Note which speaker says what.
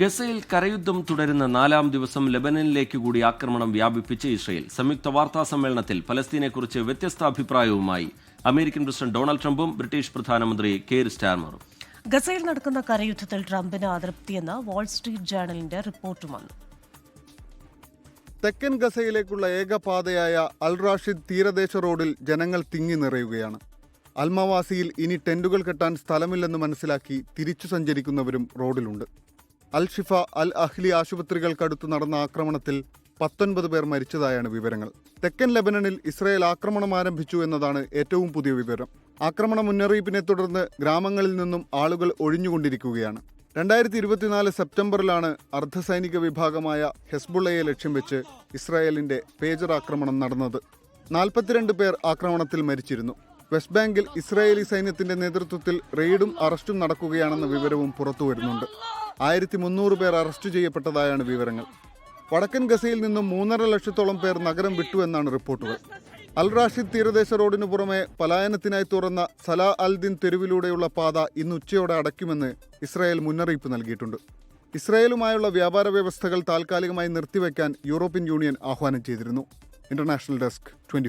Speaker 1: ഗസയിൽ കരയുദ്ധം തുടരുന്ന നാലാം ദിവസം ലെബനനിലേക്ക് കൂടി ആക്രമണം വ്യാപിപ്പിച്ച് ഇസ്രയേൽ. സംയുക്ത വാർത്താ സമ്മേളനത്തിൽ ഫലസ്തീനെക്കുറിച്ച് വ്യത്യസ്ത അഭിപ്രായവുമായി അമേരിക്കൻ പ്രസിഡന്റ് ഡൊണാൾഡ് ട്രംപും ബ്രിട്ടീഷ് പ്രധാനമന്ത്രി കെയർ സ്റ്റാർമറും.
Speaker 2: ഗസയിൽ നടക്കുന്ന കരയുദ്ധത്തിൽ ട്രംപിന് അതൃപ്തിയെന്ന് വാൾസ്ട്രീറ്റ് ജേണലിന്റെ റിപ്പോർട്ട് വന്നു.
Speaker 3: തെക്കൻ ഗസയിലേക്കുള്ള ഏക പാതയായ അൽ റാഷിദ് തീരദേശ റോഡിൽ ജനങ്ങൾ തിങ്ങി നിറയുകയാണ്. അൽമവാസിയിൽ ഇനി ടെന്റുകൾ കെട്ടാൻ സ്ഥലമില്ലെന്ന് മനസ്സിലാക്കി തിരിച്ചു സഞ്ചരിക്കുന്നവരും റോഡിലുണ്ട്. അൽ ഷിഫ അൽ അഹ്ലി ആശുപത്രികൾക്കടുത്ത് നടന്ന ആക്രമണത്തിൽ പത്തൊൻപത് പേർ മരിച്ചതായാണ് വിവരങ്ങൾ. തെക്കൻ ലെബനനിൽ ഇസ്രായേൽ ആക്രമണം ആരംഭിച്ചു എന്നതാണ് ഏറ്റവും പുതിയ വിവരം. ആക്രമണ മുന്നറിയിപ്പിനെ തുടർന്ന് ഗ്രാമങ്ങളിൽ നിന്നും ആളുകൾ ഒഴിഞ്ഞുകൊണ്ടിരിക്കുകയാണ്. രണ്ടായിരത്തി ഇരുപത്തിനാല് സെപ്റ്റംബറിലാണ് അർദ്ധസൈനിക വിഭാഗമായ ഹെസ്ബുള്ളയെ ലക്ഷ്യം വെച്ച് ഇസ്രായേലിന്റെ പേജർ ആക്രമണം നടന്നത്. നാൽപ്പത്തിരണ്ട് പേർ ആക്രമണത്തിൽ മരിച്ചിരുന്നു. വെസ്റ്റ് ബാങ്കിൽ ഇസ്രായേലി സൈന്യത്തിന്റെ നേതൃത്വത്തിൽ റെയ്ഡും അറസ്റ്റും നടക്കുകയാണെന്ന വിവരവും പുറത്തുവരുന്നുണ്ട്. ആയിരത്തി മുന്നൂറ് പേർ അറസ്റ്റ് ചെയ്യപ്പെട്ടതായാണ് വിവരങ്ങൾ. വടക്കൻ ഗസയിൽ നിന്നും മൂന്നര ലക്ഷത്തോളം പേർ നഗരം വിട്ടു എന്നാണ് റിപ്പോർട്ടുകൾ. അൽ റാഷിദ് തീരദേശ റോഡിനു പുറമെ പലായനത്തിനായി തുറന്ന സലാ അൽ ദിൻ തെരുവിലൂടെയുള്ള പാത ഇന്ന് ഉച്ചയോടെ അടയ്ക്കുമെന്ന് ഇസ്രായേൽ മുന്നറിയിപ്പ് നൽകിയിട്ടുണ്ട്. ഇസ്രായേലുമായുള്ള വ്യാപാര വ്യവസ്ഥകൾ താൽക്കാലികമായി നിർത്തിവെക്കാൻ യൂറോപ്യൻ യൂണിയൻ ആഹ്വാനം ചെയ്തിരുന്നു. International desk twenty